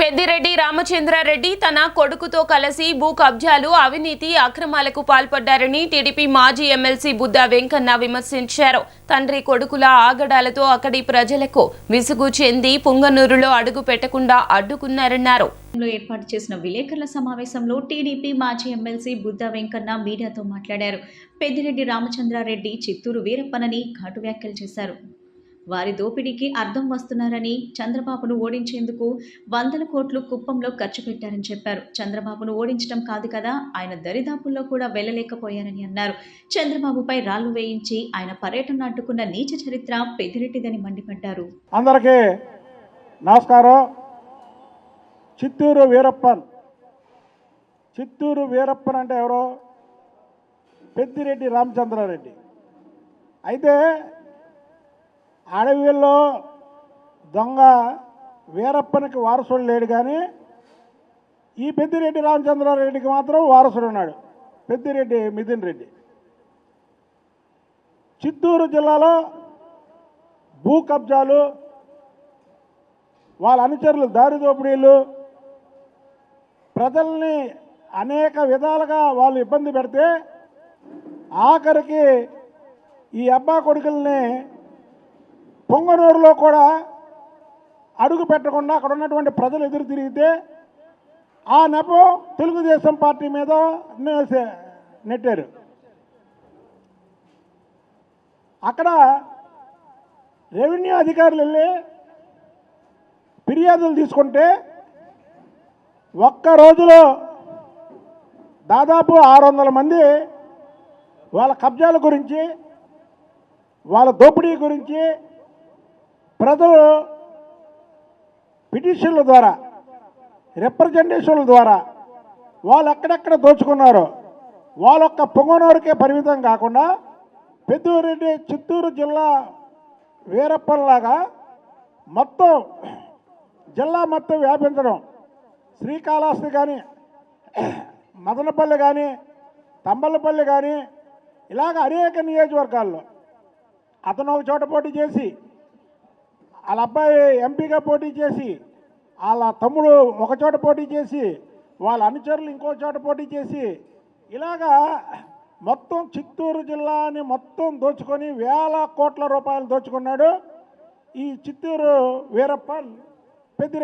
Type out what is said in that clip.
పెద్దిరెడ్డి రామచంద్రారెడ్డి తన కొడుకుతో కలిసి భూ కబ్జాలు అవినీతి అక్రమాలకు పాల్పడ్డారని టీడీపీ మాజీ ఎమ్మెల్సీ బుద్దా వెంకన్న విమర్శించారు. తండ్రి కొడుకుల ఆగడాలతో అక్కడి ప్రజలకు విసుగు చెంది పుంగనూరులో అడుగు పెట్టకుండా అడ్డుకున్నారన్నారు. ఏర్పాటు చేసిన విలేకరుల సమావేశంలో టీడీపీ మాజీ ఎమ్మెల్సీ బుద్ధ వెంకన్న మీడియాతో మాట్లాడారు. పెద్దిరెడ్డి రామచంద్రారెడ్డి చిత్తూరు వీరప్పనని ఘాటు వ్యాఖ్యలు చేశారు. వారి దోపిడీకి అర్థం వస్తున్నారని చంద్రబాబును ఓడించేందుకు వందల కోట్లు కుప్పంలో ఖర్చు పెట్టారని చెప్పారు. చంద్రబాబును ఓడించడం కాదు కదా ఆయన దరిదాపుల్లో కూడా వెళ్ళలేకపోయారని అన్నారు. చంద్రబాబుపై రాళ్ళు వేయించి ఆయన పర్యటన అడ్డుకున్న నీచ చరిత్ర పెదిరెట్టిదని మండిపడ్డారు. అందరికీ నమస్కారం. చిత్తూరు వీరప్పన్. చిత్తూరు వీరప్పన్ అంటే ఎవరో? పెద్దిరెడ్డి రామచంద్రారెడ్డి. అయితే అడవిలో దొంగ వీరప్పనికి వారసుడు లేడు కానీ ఈ పెద్దిరెడ్డి రామచంద్రారెడ్డికి మాత్రం వారసుడు ఉన్నాడు. పెద్దిరెడ్డి మిథున్ రెడ్డి. చిత్తూరు జిల్లాలో భూ కబ్జాలు వాళ్ళ అనుచరులు దారి దోపిడీలు ప్రజల్ని అనేక విధాలుగా వాళ్ళు ఇబ్బంది పెడితే ఆఖరికి ఈ అబ్బా కొడుకుల్ని పొంగనూరులో కూడా అడుగు పెట్టకుండా అక్కడ ఉన్నటువంటి ప్రజలు ఎదురు తిరిగితే ఆ నెపం తెలుగుదేశం పార్టీ మీద నెట్టారు. అక్కడ రెవెన్యూ అధికారులు వెళ్ళి ఫిర్యాదులు తీసుకుంటే ఒక్క రోజులో దాదాపు ఆరు వందల మంది వాళ్ళ కబ్జాల గురించి వాళ్ళ దోపిడీ గురించి ప్రజలు పిటిషన్ల ద్వారా రిప్రజెంటేషన్ల ద్వారా వాళ్ళు ఎక్కడెక్కడ దోచుకున్నారో వాళ్ళొక్క పొంగనూరుకే పరిమితం కాకుండా పెద్దూరెడ్డి చిత్తూరు జిల్లా వీరప్పలాగా మొత్తం జిల్లా మొత్తం వ్యాపించడం శ్రీకాళహస్తి కానీ మదనపల్లి కానీ తంబలపల్లి కానీ ఇలాగ అనేక నియోజకవర్గాల్లో అతను ఒక చోట పోటీ చేసి వాళ్ళ అబ్బాయి ఎంపీగా పోటీ చేసి వాళ్ళ తమ్ముడు ఒక చోట పోటీ చేసి వాళ్ళ అనుచరులు ఇంకో చోట పోటీ చేసి ఇలాగా మొత్తం చిత్తూరు జిల్లాని మొత్తం దోచుకొని వేల కోట్ల రూపాయలు దోచుకున్నాడు ఈ చిత్తూరు వీరప్పన్ పెద్దిరెడ్డి.